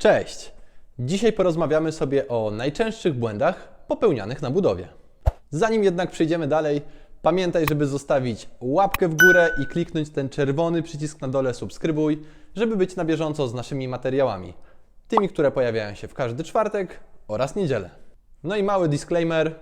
Cześć! Dzisiaj porozmawiamy sobie o najczęstszych błędach popełnianych na budowie. Zanim jednak przejdziemy dalej, pamiętaj, żeby zostawić łapkę w górę i kliknąć ten czerwony przycisk na dole subskrybuj, żeby być na bieżąco z naszymi materiałami. Tymi, które pojawiają się w każdy czwartek oraz niedzielę. No i mały disclaimer.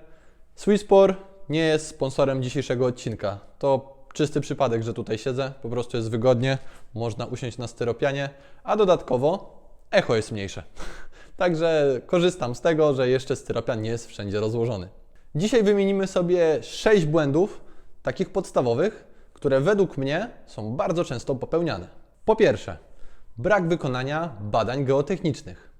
Swisspor nie jest sponsorem dzisiejszego odcinka. To czysty przypadek, że tutaj siedzę. Po prostu jest wygodnie, można usiąść na styropianie, a dodatkowo echo jest mniejsze. Także korzystam z tego, że jeszcze styropian nie jest wszędzie rozłożony. Dzisiaj wymienimy sobie 6 błędów, takich podstawowych, które według mnie są bardzo często popełniane. Po pierwsze, brak wykonania badań geotechnicznych.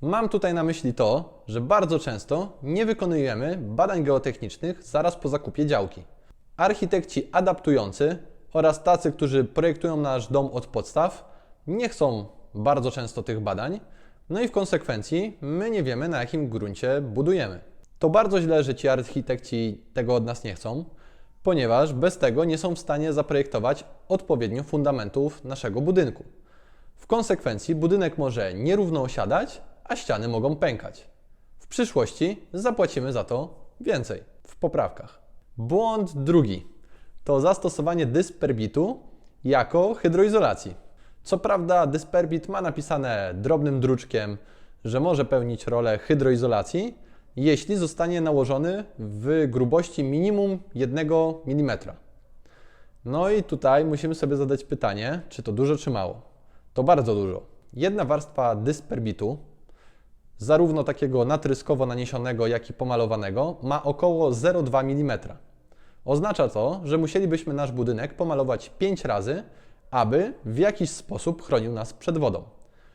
Mam tutaj na myśli to, że bardzo często nie wykonujemy badań geotechnicznych zaraz po zakupie działki. Architekci adaptujący oraz tacy, którzy projektują nasz dom od podstaw, nie chcą bardzo często tych badań, no i w konsekwencji my nie wiemy, na jakim gruncie budujemy. To bardzo źle, że ci architekci tego od nas nie chcą, ponieważ bez tego nie są w stanie zaprojektować odpowiednio fundamentów naszego budynku. W konsekwencji budynek może nierówno osiadać, a ściany mogą pękać. W przyszłości zapłacimy za to więcej w poprawkach. Błąd drugi to zastosowanie dysperbitu jako hydroizolacji. Co prawda, dysperbit ma napisane drobnym druczkiem, że może pełnić rolę hydroizolacji, jeśli zostanie nałożony w grubości minimum 1 mm. No i tutaj musimy sobie zadać pytanie, czy to dużo, czy mało. To bardzo dużo. Jedna warstwa dysperbitu, zarówno takiego natryskowo naniesionego, jak i pomalowanego, ma około 0,2 mm. Oznacza to, że musielibyśmy nasz budynek pomalować 5 razy, aby w jakiś sposób chronił nas przed wodą.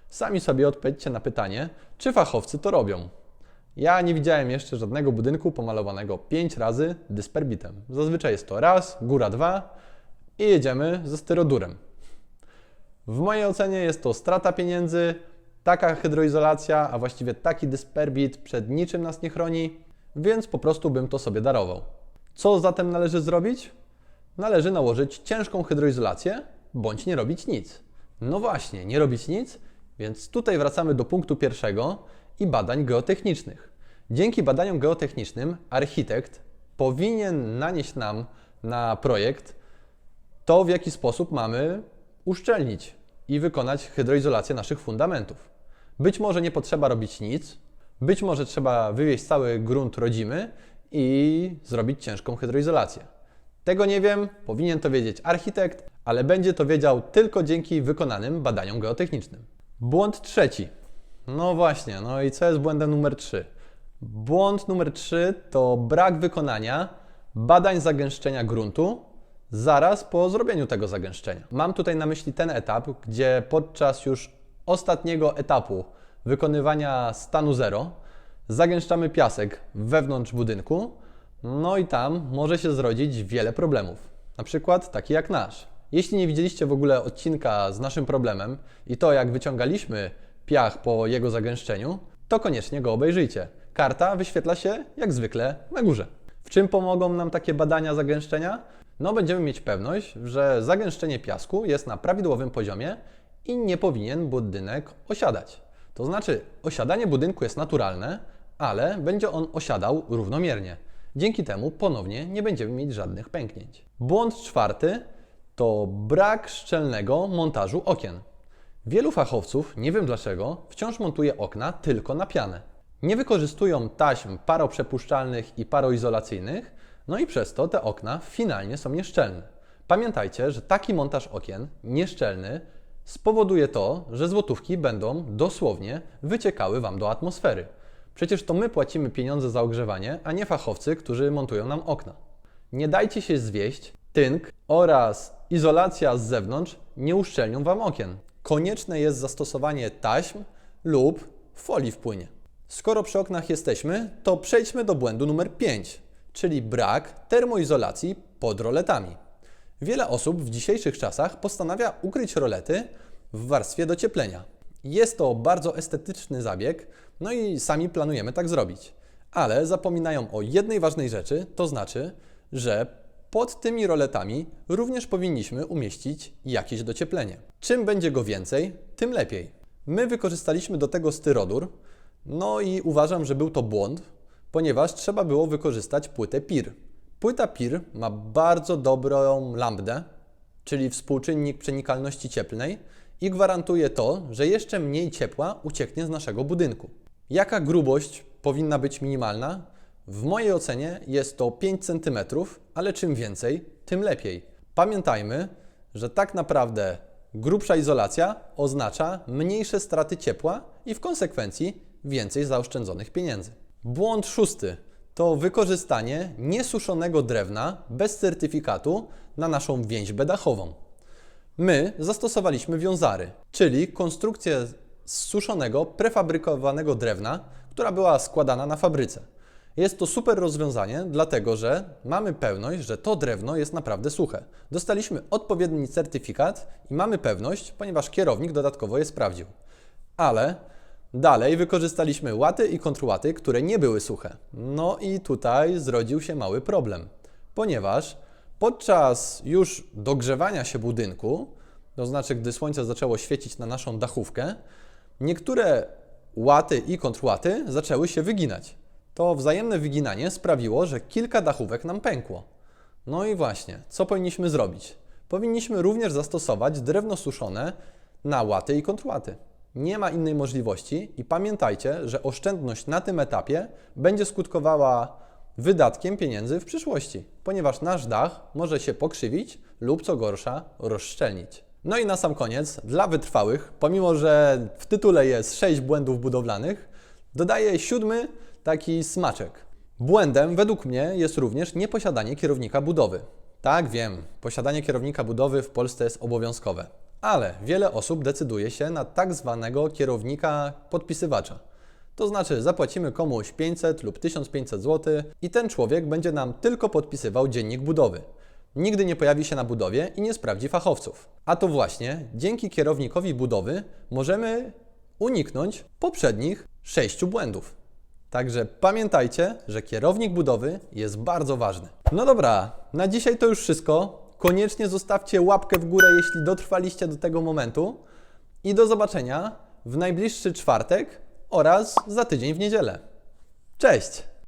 Sami sobie odpowiedzcie na pytanie, czy fachowcy to robią. Ja nie widziałem jeszcze żadnego budynku pomalowanego 5 razy dysperbitem. Zazwyczaj jest to raz, góra dwa i jedziemy ze styrodurem. W mojej ocenie jest to strata pieniędzy, taka hydroizolacja, a właściwie taki dysperbit przed niczym nas nie chroni, więc po prostu bym to sobie darował. Co zatem należy zrobić? Należy nałożyć ciężką hydroizolację, bądź nie robić nic. No właśnie, nie robić nic, więc tutaj wracamy do punktu pierwszego i badań geotechnicznych. Dzięki badaniom geotechnicznym architekt powinien nanieść nam na projekt to, w jaki sposób mamy uszczelnić i wykonać hydroizolację naszych fundamentów. Być może nie potrzeba robić nic, być może trzeba wywieźć cały grunt rodzimy i zrobić ciężką hydroizolację. Tego nie wiem, powinien to wiedzieć architekt, ale będzie to wiedział tylko dzięki wykonanym badaniom geotechnicznym. Błąd trzeci. No właśnie, no i co jest błędem numer 3? Błąd numer 3 to brak wykonania badań zagęszczenia gruntu zaraz po zrobieniu tego zagęszczenia. Mam tutaj na myśli ten etap, gdzie podczas już ostatniego etapu wykonywania stanu zero zagęszczamy piasek wewnątrz budynku, no i tam może się zrodzić wiele problemów. Na przykład taki jak nasz. Jeśli nie widzieliście w ogóle odcinka z naszym problemem i to, jak wyciągaliśmy piach po jego zagęszczeniu, to koniecznie go obejrzyjcie. Karta wyświetla się jak zwykle na górze. W czym pomogą nam takie badania zagęszczenia? No, będziemy mieć pewność, że zagęszczenie piasku jest na prawidłowym poziomie i nie powinien budynek osiadać. To znaczy, osiadanie budynku jest naturalne, ale będzie on osiadał równomiernie. Dzięki temu ponownie nie będziemy mieć żadnych pęknięć. Błąd czwarty to brak szczelnego montażu okien. Wielu fachowców, nie wiem dlaczego, wciąż montuje okna tylko na pianę. Nie wykorzystują taśm paroprzepuszczalnych i paroizolacyjnych, no i przez to te okna finalnie są nieszczelne. Pamiętajcie, że taki montaż okien nieszczelny spowoduje to, że złotówki będą dosłownie wyciekały Wam do atmosfery. Przecież to my płacimy pieniądze za ogrzewanie, a nie fachowcy, którzy montują nam okna. Nie dajcie się zwieść, tynk oraz izolacja z zewnątrz nie uszczelnią Wam okien. Konieczne jest zastosowanie taśm lub folii w płynie. Skoro przy oknach jesteśmy, to przejdźmy do błędu numer 5, czyli brak termoizolacji pod roletami. Wiele osób w dzisiejszych czasach postanawia ukryć rolety w warstwie docieplenia. Jest to bardzo estetyczny zabieg, no i sami planujemy tak zrobić. Ale zapominają o jednej ważnej rzeczy, to znaczy, że pod tymi roletami również powinniśmy umieścić jakieś docieplenie. Czym będzie go więcej, tym lepiej. My wykorzystaliśmy do tego styrodur, no i uważam, że był to błąd, ponieważ trzeba było wykorzystać płytę PIR. Płyta PIR ma bardzo dobrą lambdę, czyli współczynnik przenikalności cieplnej i gwarantuje to, że jeszcze mniej ciepła ucieknie z naszego budynku. Jaka grubość powinna być minimalna? W mojej ocenie jest to 5 cm, ale czym więcej, tym lepiej. Pamiętajmy, że tak naprawdę grubsza izolacja oznacza mniejsze straty ciepła i w konsekwencji więcej zaoszczędzonych pieniędzy. Błąd szósty to wykorzystanie niesuszonego drewna bez certyfikatu na naszą więźbę dachową. My zastosowaliśmy wiązary, czyli konstrukcję z suszonego, prefabrykowanego drewna, która była składana na fabryce. Jest to super rozwiązanie, dlatego że mamy pewność, że to drewno jest naprawdę suche. Dostaliśmy odpowiedni certyfikat i mamy pewność, ponieważ kierownik dodatkowo je sprawdził. Ale dalej wykorzystaliśmy łaty i kontrłaty, które nie były suche. No i tutaj zrodził się mały problem, ponieważ podczas już dogrzewania się budynku, to znaczy gdy słońce zaczęło świecić na naszą dachówkę, niektóre łaty i kontrłaty zaczęły się wyginać. To wzajemne wyginanie sprawiło, że kilka dachówek nam pękło. No i właśnie, co powinniśmy zrobić? Powinniśmy również zastosować drewno suszone na łaty i kontrłaty. Nie ma innej możliwości i pamiętajcie, że oszczędność na tym etapie będzie skutkowała wydatkiem pieniędzy w przyszłości, ponieważ nasz dach może się pokrzywić lub co gorsza rozszczelnić. No i na sam koniec, dla wytrwałych, pomimo że w tytule jest 6 błędów budowlanych, dodaję siódmy taki smaczek. Błędem według mnie jest również nieposiadanie kierownika budowy. Tak, wiem, posiadanie kierownika budowy w Polsce jest obowiązkowe, ale wiele osób decyduje się na tak zwanego kierownika podpisywacza. To znaczy zapłacimy komuś 500 lub 1500 zł i ten człowiek będzie nam tylko podpisywał dziennik budowy. Nigdy nie pojawi się na budowie i nie sprawdzi fachowców. A to właśnie dzięki kierownikowi budowy możemy uniknąć poprzednich sześciu błędów. Także pamiętajcie, że kierownik budowy jest bardzo ważny. No dobra, na dzisiaj to już wszystko. Koniecznie zostawcie łapkę w górę, jeśli dotrwaliście do tego momentu. I do zobaczenia w najbliższy czwartek oraz za tydzień w niedzielę. Cześć!